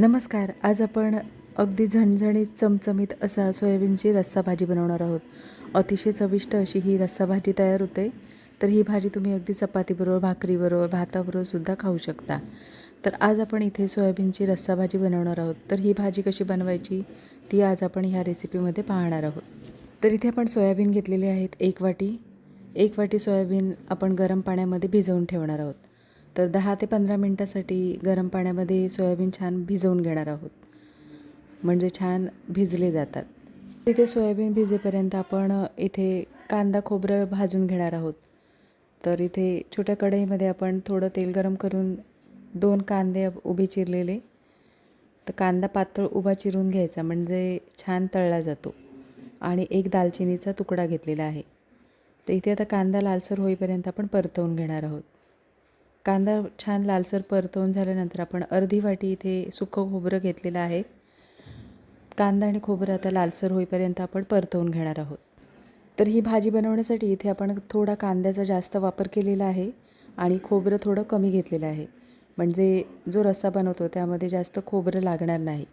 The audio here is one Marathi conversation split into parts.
नमस्कार आज आपण अगदी झणझणीत चमचमीत असा सोयाबीनची रस्सा भाजी बनवणार आहोत. अतिशय चविष्ट अशी ही रस्सा भाजी तयार होते. तर ही भाजी तुम्ही अगदी चपातीबरोबर भाकरीबरोबर भाताबरोबर सुद्धा खाऊ शकता. तर आज आपण इथे सोयाबीनची रस्सा भाजी बनवणार आहोत. तर ही भाजी कशी बनवायची ती आज आपण ह्या रेसिपीमध्ये पाहणार आहोत. तर इथे आपण सोयाबीन घेतलेले आहेत एक वाटी. एक वाटी सोयाबीन आपण गरम पाण्यामध्ये भिजवून ठेवणार आहोत. तर दहा ते पंधरा मिनटासाठी गरम पाण्यामध्ये सोयाबीन छान भिजवून घेणार आहोत. म्हणजे छान भिजले जातात. तिथे सोयाबीन भिजेपर्यंत आपण इथे कांदा खोबरं भाजून घेणार आहोत. तर इथे छोट्या कढईमध्ये आपण थोडं तेल गरम करून दोन कांदे उभे चिरलेले. तर कांदा पातळ उभा चिरून घ्यायचा म्हणजे छान तळला जातो. आणि एक दालचिनीचा तुकडा घेतलेला आहे. तर इथे आता कांदा लालसर होईपर्यंत आपण परतवून घेणार आहोत. कांदा छान लालसर परतवून झाल्यानंतर आपण अर्धी वाटी इथे सुकं खोबरं घेतलेलं आहे. कांदा आणि खोबरं आता लालसर होईपर्यंत आपण परतवून घेणार आहोत. तर ही भाजी बनवण्यासाठी इथे आपण थोडा कांद्याचा जास्त वापर केलेला आहे आणि खोबरं थोडं कमी घेतलेलं आहे. म्हणजे जो रस्सा बनवतो त्यामध्ये जास्त खोबरं लागणार नाही.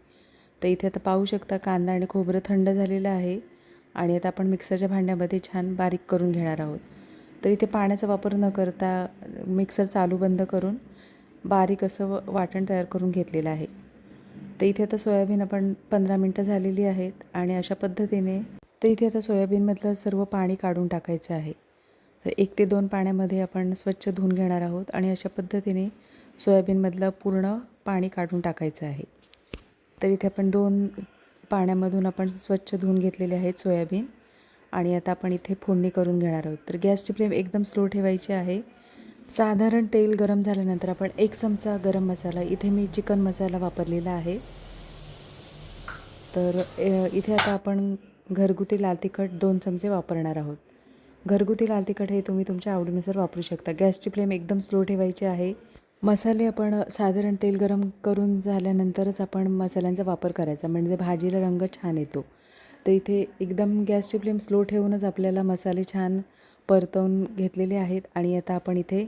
तर इथे आता पाहू शकता कांदा आणि खोबरं थंड झालेलं आहे आणि आता आपण मिक्सरच्या भांड्यामध्ये छान बारीक करून घेणार आहोत. तर इथे पाण्याचा वापर न करता मिक्सर चालू बंद करून बारीक असं वाटण तयार करून घेतलेलं आहे. तर इथे आता सोयाबीन आपण पंधरा मिनटं झालेली आहेत आणि अशा पद्धतीने तर इथे आता सोयाबीनमधलं सर्व पाणी काढून टाकायचं आहे. तर एक ते दोन पाण्यामध्ये आपण स्वच्छ धुवून घेणार आहोत आणि अशा पद्धतीने सोयाबीनमधलं पूर्ण पाणी काढून टाकायचं आहे. तर इथे आपण दोन पाण्यामधून आपण स्वच्छ धुवून घेतलेले आहेत सोयाबीन. आणि आता आपण इथे फोडणी करून घेणार आहोत. तर गॅसची फ्लेम एकदम स्लो ठेवायची आहे. साधारण तेल गरम झाल्यानंतर आपण एक चमचा गरम मसाला इथे मी चिकन मसाला वापरलेला आहे. तर इथे आता आपण घरगुती लाल तिखट दोन चमचे वापरणार आहोत. घरगुती लाल तिखट हे तुम्ही तुमच्या आवडीनुसार वापरू शकता. गॅसची फ्लेम एकदम स्लो ठेवायची आहे. मसाले आपण साधारण तेल गरम करून झाल्यानंतरच आपण मसाल्यांचा वापर करायचा. म्हणजे भाजीला रंग छान येतो. तर इथे एकदम गॅसची फ्लेम स्लो ठेवूनच आपल्याला मसाले छान परतवून घेतलेले आहेत. आणि आता आपण इथे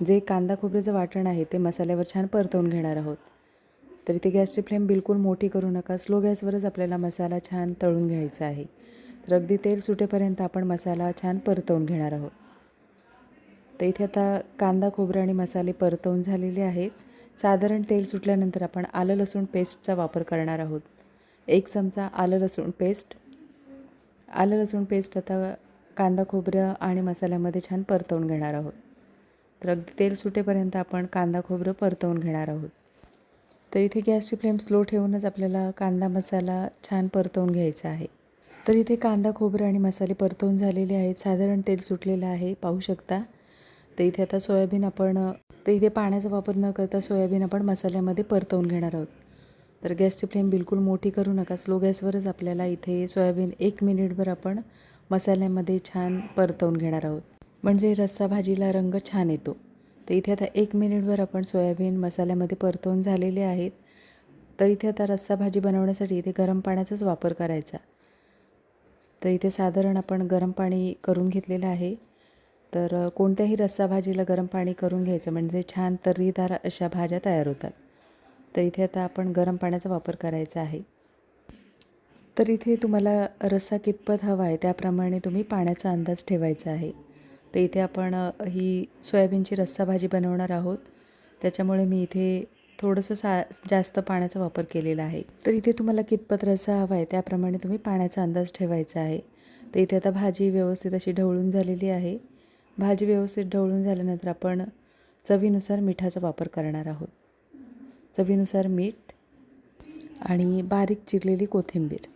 जे कांदा खोबऱ्याचं वाटण आहे ते मसाल्यावर छान परतवून घेणार आहोत. तर इथे गॅसची फ्लेम बिलकुल मोठी करू नका. स्लो गॅसवरच आपल्याला मसाला छान तळून घ्यायचा आहे. तर अगदी तेल सुटेपर्यंत आपण मसाला छान परतवून घेणार आहोत. तर इथे आता कांदा खोबरं आणि मसाले परतवून झालेले आहेत. साधारण तेल सुटल्यानंतर आपण आलं लसूण पेस्टचा वापर करणार आहोत. एक चमचा आलं लसूण पेस्ट आलं लसूण पेस्ट आता कांदा खोबरं आणि मसाल्यामध्ये छान परतवून घेणार आहोत. तर अगदी तेल सुटेपर्यंत आपण कांदा खोबरं परतवून घेणार आहोत. तर इथे गॅसची फ्लेम स्लो ठेवूनच आपल्याला कांदा मसाला छान परतवून घ्यायचा आहे. तर इथे कांदा खोबरं आणि मसाले परतवून झालेले आहेत. साधारण तेल सुटलेलं आहे पाहू शकता. तर इथे आता सोयाबीन आपण तर इथे पाण्याचा वापर न करता सोयाबीन आपण मसाल्यामध्ये परतवून घेणार आहोत. तर गॅसची फ्लेम बिलकुल मोठी करू नका. स्लो गॅसवरच आपल्याला इथे सोयाबीन एक मिनिटभर आपण मसाल्यामध्ये छान परतवून घेणार आहोत. म्हणजे रस्सा भाजीला रंग छान येतो. तर इथे आता एक मिनिटभर आपण सोयाबीन मसाल्यामध्ये परतवून झालेले आहेत. तर इथे आता रस्सा भाजी बनवण्यासाठी इथे गरम पाण्याचाच वापर करायचा. तर इथे साधारण आपण गरम पाणी करून घेतलेलं आहे. तर कोणत्याही रस्सा भाजीला गरम पाणी करून घ्यायचं. म्हणजे छान तर्रीदार अशा भाज्या तयार होतात. तर इथे आता आपण गरम पाण्याचा वापर करायचा आहे. तर इथे तुम्हाला रस्सा कितपत हवा आहे त्याप्रमाणे तुम्ही पाण्याचा अंदाज ठेवायचा आहे. तर इथे आपण ही सोयाबीनची रस्सा भाजी बनवणार आहोत. त्याच्यामुळे मी इथे थोडंसं सा जास्त पाण्याचा वापर केलेला आहे. तर इथे तुम्हाला कितपत रस्सा हवा आहे त्याप्रमाणे तुम्ही पाण्याचा अंदाज ठेवायचा आहे. तर इथे आता भाजी व्यवस्थित अशी ढवळून झालेली आहे. भाजी व्यवस्थित ढवळून झाल्यानंतर आपण चवीनुसार मिठाचा वापर करणार आहोत. चवीनुसार मीठ आणि बारीक चिरलेली कोथिंबीर.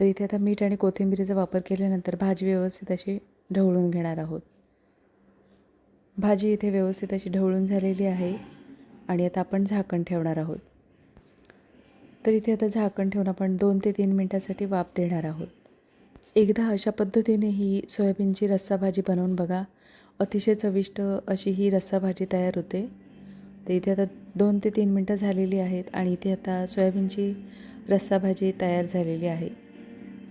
तर इथे आता मीठ आणि कोथिंबीरीचा वापर केल्यानंतर भाजी व्यवस्थित अशी ढवळून घेणार आहोत. भाजी इथे व्यवस्थित अशी ढवळून झालेली आहे आणि आता आपण झाकण ठेवणार आहोत. तर इथे आता झाकण ठेवून आपण दोन ते तीन मिनटासाठी वाफ देणार आहोत. एकदा अशा पद्धतीने ही सोयाबीनची रस्सा भाजी बनवून बघा. अतिशय चविष्ट अशी ही रस्सा भाजी तयार होते. तर इथे आता दोन ते तीन मिनटं झालेली आहेत आणि इथे आता सोयाबीनची रस्सा भाजी तयार झालेली आहे.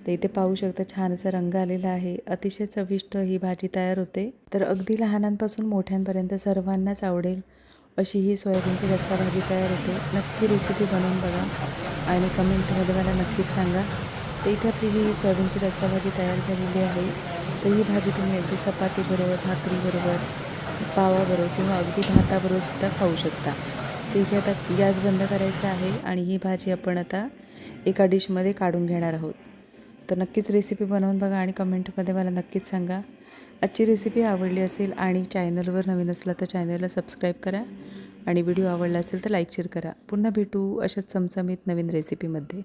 तर इथे पाहू शकता छान असा रंग आलेला आहे. अतिशय चविष्ट ही भाजी तयार होते. तर अगदी लहानांपासून मोठ्यांपर्यंत सर्वांनाच आवडेल अशी ही सोयाबीनची रस्सा भाजी तयार होते. नक्की रेसिपी बनवून बघा आणि कमेंटमध्ये मला नक्कीच सांगा. तर इथे आपली ही सोयाबीनची रस्सा भाजी तयार झालेली आहे. तर ही भाजी तुम्ही अगदी चपातीबरोबर भाकरीबरोबर पावाबरोबर किंवा अगदी भाताबरोबर सुद्धा खाऊ शकता. तर इथे आता गॅस बंद करायचा आहे आणि ही भाजी आपण आता एका डिशमध्ये काढून घेणार आहोत. तर नक्कीच रेसिपी बनवून बघा आणि कमेंटमध्ये मला नक्कीच सांगा. आजची रेसिपी आवडली असेल आणि चॅनलवर नवीन असला तर चॅनलला सबस्क्राईब करा आणि व्हिडिओ आवडला असेल तर लाईक शेअर करा. पुन्हा भेटू अशाच चमचमीत नवीन रेसिपीमध्ये